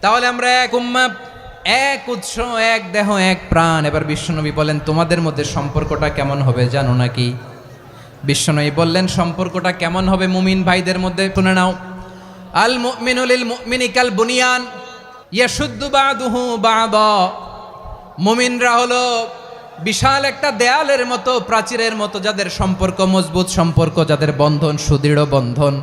তাহলে আমরা এক উম্মা এক উৎস, এক দেহ, এক প্রাণ। এবার বিশ্বনবী বলেন, তোমাদের মধ্যে সম্পর্কটা কেমন হবে জানো নাকি? বিশ্বনবী বললেন, সম্পর্কটা কেমন হবে মুমিন ভাইদের মধ্যে? শুনে নাও। আল মুমিনুল মুমিনি কাল বুনিয়ান, ইয়াশুদ্দু বাদুহু বাদা। মুমিনরা হলো বিশাল একটা দেয়ালের মতো, প্রাচীরের মতো, যাদের সম্পর্ক মজবুত, সম্পর্ক যাদের বন্ধন, সুদৃঢ় বন্ধন।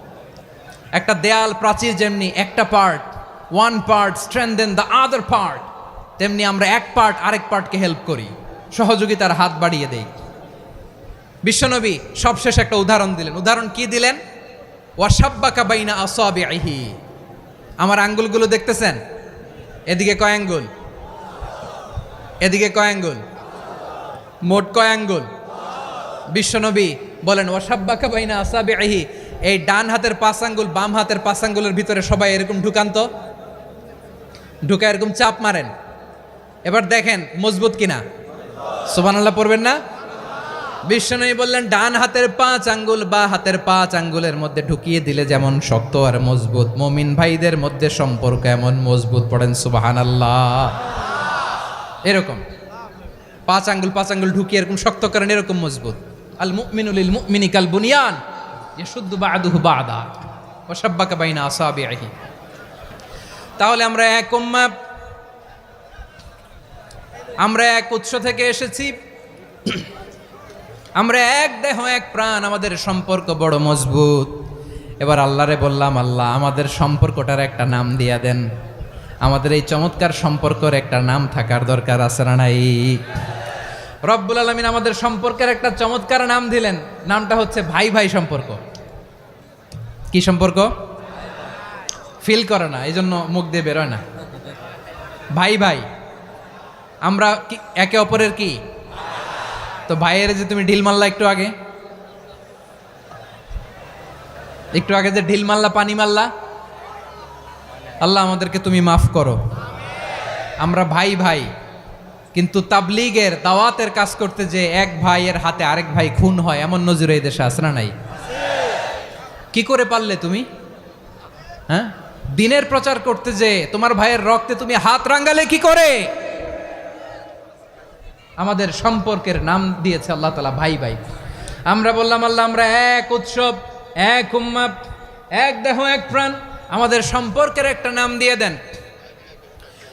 একটা দেয়াল প্রাচীর যেমনি একটা part one part strengthen the other part তেমনি আমরা এক পার্ট আরেক পার্টকে হেল্প করি। সহযোগিতার হাত বাড়িয়ে দেই। বিশ্বনবী সবশেষ একটা উদাহরণ দিলেন। উদাহরণ কি দিলেন? ওয়াসাব্বাকা বাইনা আসাবিহি আমার আঙ্গুলগুলো দেখতেছেন? এদিকে কয় আঙ্গুল? এদিকে কয় আঙ্গুল? মোট কয় আঙ্গুল? বিশ্বনবী বলেন ওয়াসাব্বাকা বাইনা আসাবিহি এই ডান হাতের পাঁচ আঙ্গুল, বাম হাতের পাঁচ আঙ্গুলের ভিতরে সবাই এরকম ঢুকান তো? ঢুকা এরকম চাপ মারেন। এবার দেখেন, মজবুত কিনা? সুবহানাল্লাহ, পড়বেন না? বিশ্বনবী বললেন, ডান হাতের পাঁচ আঙ্গুল বা হাতের পাঁচ আঙ্গুলের মধ্যে ঢুকিয়ে দিলে যেমন শক্ত আর মজবুত। মমিন ভাইদের মধ্যে সম্পর্ক এমন মজবুত। পড়েন সুবাহান আল্লাহ এরকম। পাঁচ আঙ্গুল পাঁচ আঙ্গুল ঢুকিয়ে এরকম শক্ত করেন, এরকম মজবুত। আল মুমিনুল মুমিনি ইয়াশুদ্দু বাদুহু বাদা ওয়াসাব্বাকা বাইনা আসাবিহি তাহলে আমরা এক আমরা এক উৎস থেকে এসেছি। আমরা এক দেহ, এক প্রাণ, আমাদের সম্পর্ক বড় মজবুত। এবার আল্লাহরে বললাম, আল্লাহ, আমাদের সম্পর্কটার একটা নাম দিয়া দেন। আমাদের এই চমৎকার সম্পর্কের একটা নাম থাকার দরকার আছে না নাই? রব্বুল আলমিন আমাদের সম্পর্কের একটা চমৎকার নাম দিলেন, নামটা হচ্ছে ভাই ভাই সম্পর্ক। কি সম্পর্ক? ফিল করে না এই জন্য মুখ দিয়ে বেরোয় না। ভাই ভাই, আমরা কি, একে অপরের কি? তো ভাইয়ের যে তুমি ঢিল মারলা একটু আগে। একটু আগে যে ঢিল মারলা, পানি মারলা, আল্লাহ আমাদেরকে তুমি মাফ করো। আমরা ভাই ভাই, কিন্তু তাবলিগের দাওয়াতের কাজ করতে যে এক ভাইয়ের হাতে আরেক ভাই খুন হয়, এমন নজরে এই দেশে আসে না নাই? কি করে পারলে তুমি? হ্যাঁ? দিনের প্রচার করতে যে তোমার ভাইয়ের রক্তে তুমি হাত রাঙ্গালে কি করে? আমাদের সম্পর্কের নাম দিয়েছে আল্লাহ তালা ভাই ভাই। আমরা বললাম, আল্লাহ, আমরা এক উৎসব, এক উম্মাপ এক দেহ, এক প্রাণ, আমাদের সম্পর্কের একটা নাম দিয়ে দেন।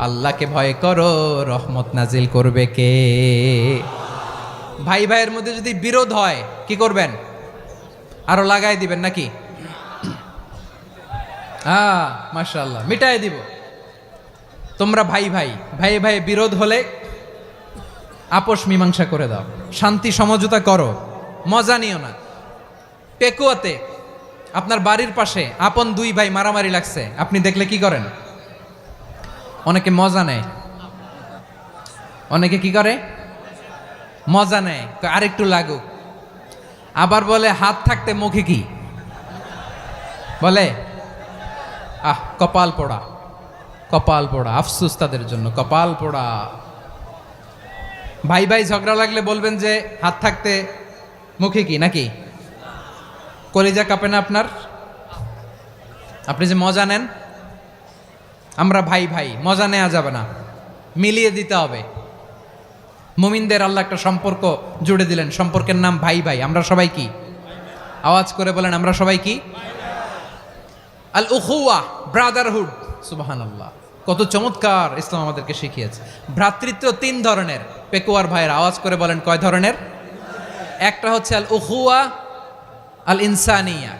আল্লাহকে ভয় করো, রহমত নাজিল করবে কে? ভাই ভাইয়ের মধ্যে যদি বিরোধ হয়, কি করবেন? আরও লাগাই দিবেন নাকি? হ্যাঁ মাশাল্লাহ মিটাই দিব। তোমরা ভাই ভাই ভাই ভাই বিরোধ হলে আপোষ মীমাংসা করে দাও। শান্তি সমঝোতা করো। মজা নিও না। পেকুয়াতে আপনার বাড়ির পাশে আপন দুই ভাই মারামারি লাগছে। আপনি দেখলে কি করেন? অনেকে মজা নেয়। অনেকে কি করে? মজা নেয়। কয়, আরেকটু লাগুক। আবার বলে হাত থাকতে মুখে কি? বলে আহ কপাল পোড়া। কপাল পোড়া আফসুস তাদের জন্য কপাল পোড়া। ভাই ভাই ঝগড়া লাগলে বলবেন যে হাত থাকতে মুখে কি নাকি? কলিজা কাঁপে না আপনার? আপনি যে মজা নেন আমরা ভাই ভাই, মজা নেওয়া যাবে না। মিলিয়ে দিতে হবে। মুমিনদের আল্লাহ একটা সম্পর্ক জুড়ে দিলেন। সম্পর্কের নাম ভাই ভাই। আমরা সবাই কি? আওয়াজ করে বলেন, আমরা সবাই কি? আল উখুয়া, ব্রাদারহুড। সুবাহান আল্লাহ কত চমৎকার ইসলাম আমাদেরকে শিখিয়েছে। ভ্রাতৃত্ব তিন ধরনের। পেকুয়ার ভাইয়ের আওয়াজ করে বলেন, কয় ধরনের? একটা হচ্ছে আল উহুয়া আল ইনসানিয়া।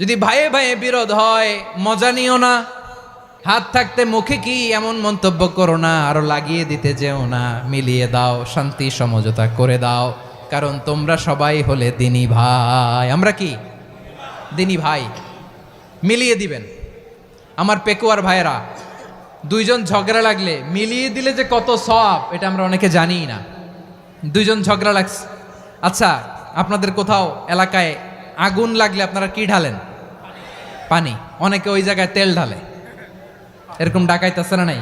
যদি ভাইয়ে ভাইয়ে বিরোধ হয়, মজা নিও না। হাত থাকতে মুখে কি এমন মন্তব্য করো না, আরও লাগিয়ে দিতে যেও না। মিলিয়ে দাও, শান্তি, সমঝোতা করে দাও। কারণ তোমরা সবাই হলে দিনী ভাই। আমরা কি? দিনী ভাই। মিলিয়ে দিবেন। আমার পেকুয়ার ভাইয়েরা, দুইজন ঝগড়া লাগলে মিলিয়ে দিলে যে কত সব এটা আমরা অনেকে জানিই না। দুইজন ঝগড়া লাগছে। আচ্ছা আপনাদের কোথাও এলাকায় আগুন লাগলে আপনারা কি ঢালেন? পানি। অনেকে ওই জায়গায় তেল ঢালে। এরকম ডাকাইতেছে না নাই?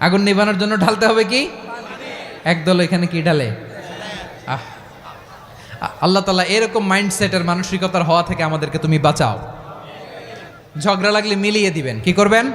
আগুন নিবানোর জন্য ঢালতে হবে কি? একদল এখানে কি ঢালে? আহ। আল্লাহ তালা এরকম মাইন্ডসেটের মানসিকতার হওয়া থেকে আমাদেরকে তুমি বাঁচাও। ঝগড়া লাগলে মিলিয়ে দিবেন। কি করবেন?